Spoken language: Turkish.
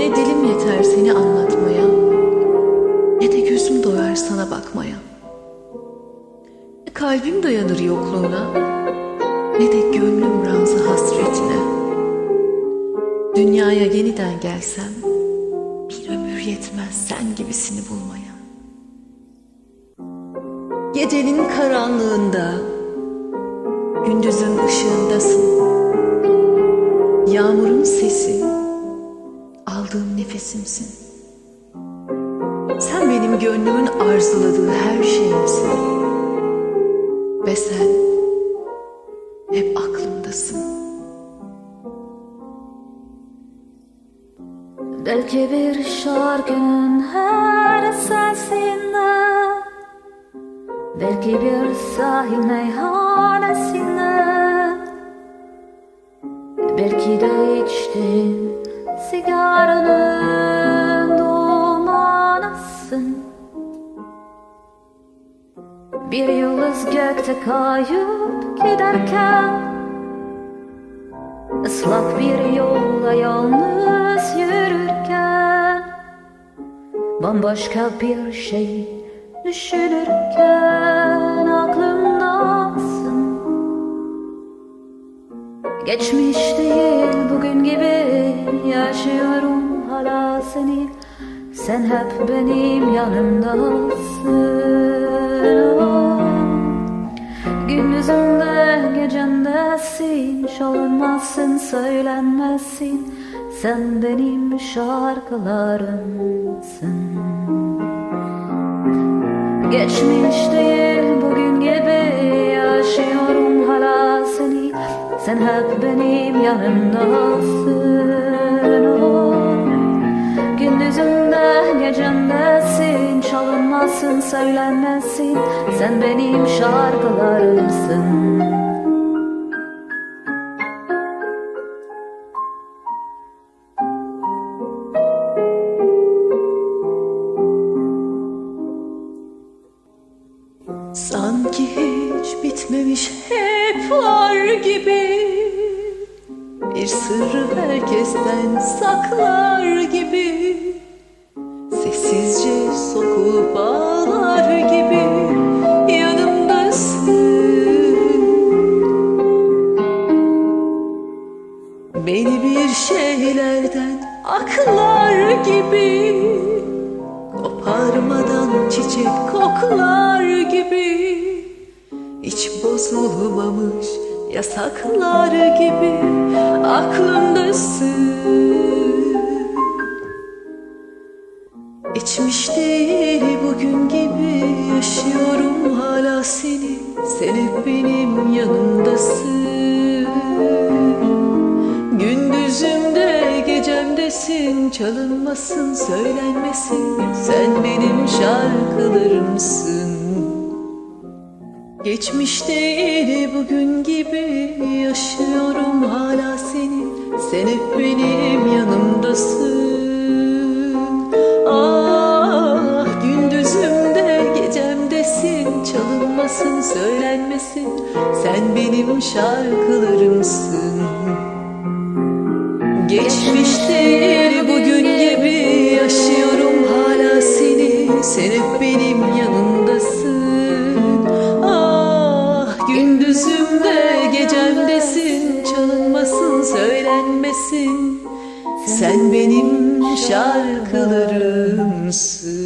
Ne dilim yeter seni anlatmaya Ne de gözüm doyar sana bakmaya. Ne kalbim dayanır yokluğuna Ne de gönlüm razı hasretine. Dünyaya yeniden gelsem Bir ömür yetmez sen gibisini bulmaya. Gecenin karanlığında Gündüzün ışığındasın. Yağmurun sesi Aldığım nefesimsin. Sen benim gönlümün arzuladığı her şeyimsin. Ve sen Hep aklımdasın. Belki bir şarkının her sesinde Belki bir sahil meyhanesinde Belki de içtiğin sigaranın dumanısın. Bir yıldız gökte kayıp giderken Islak bir yolla yalnız yürürken Bambaşka bir şey düşünürken aklımdasın. Geçmiş değil bugün gibi yaşıyorum hala seni. Sen hep benim yanımdasın. Gündüzümde gecemdesin. Çalınmazsın söylenmezsin. Sen benim şarkılarımsın. Geçmiş değil Sen hep benim yanımdasın oh. Gündüzümde gecemdesin Çalınmazsın söylenmezsin Sen benim şarkılarımsın. Sanki hiç bitmemiş hep var gibi. Bir sırrı herkesten saklar gibi. Sessizce sokup ağlar gibi. Yanımdasın Beni bir şeylerden aklar gibi. Koparmadan çiçek koklar gibi Hiç bozulmamış yasaklar gibi Aklımdasın. Geçmiş değil bugün gibi Yaşıyorum hala seni Sen benim yanımdasın. Gündüzümde gecemdesin Çalınmasın söylenmesin. Sen benim şarkılarımsın Geçmiş değil bugün gibi Yaşıyorum hala seni. Sen hep benim yanımdasın. Ah gündüzümde gecemdesin. Çalınmasın söylenmesin. Sen benim şarkılarımsın. Geçmiş değil gündüzümde gecemdesin Çalınmasın söylenmesin. Sen benim şarkılarımsın